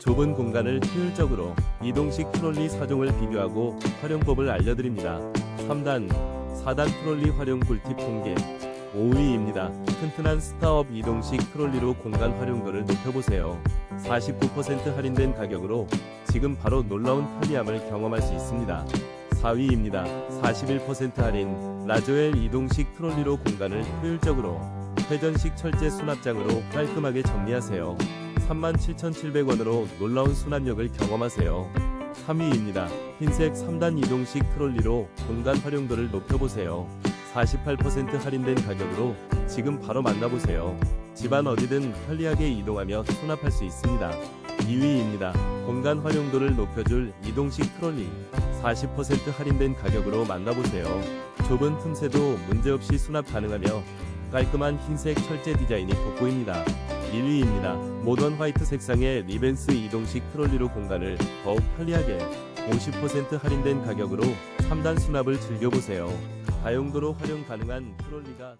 좁은 공간을 효율적으로 이동식 트롤리 4종을 비교하고 활용법을 알려드립니다. 3단, 4단 트롤리 활용 꿀팁 공개 5위입니다. 튼튼한 스타업 이동식 트롤리로 공간 활용도를 높여보세요. 49% 할인된 가격으로 지금 바로 놀라운 편리함을 경험할 수 있습니다. 4위입니다. 41% 할인 라조엘 이동식 트롤리로 공간을 효율적으로 회전식 철제 수납장으로 깔끔하게 정리하세요. 37,700원으로 놀라운 수납력을 경험하세요. 3위입니다. 흰색 3단 이동식 트롤리로 공간 활용도를 높여보세요. 48% 할인된 가격으로 지금 바로 만나보세요. 집안 어디든 편리하게 이동하며 수납할 수 있습니다. 2위입니다. 공간 활용도를 높여줄 이동식 트롤리 40% 할인된 가격으로 만나보세요. 좁은 틈새도 문제없이 수납 가능하며 깔끔한 흰색 철제 디자인이 돋보입니다. 1위입니다. 모던 화이트 색상의 리벤스 이동식 트롤리로 공간을 더욱 편리하게 50% 할인된 가격으로 3단 수납을 즐겨보세요. 다용도로 활용 가능한 트롤리가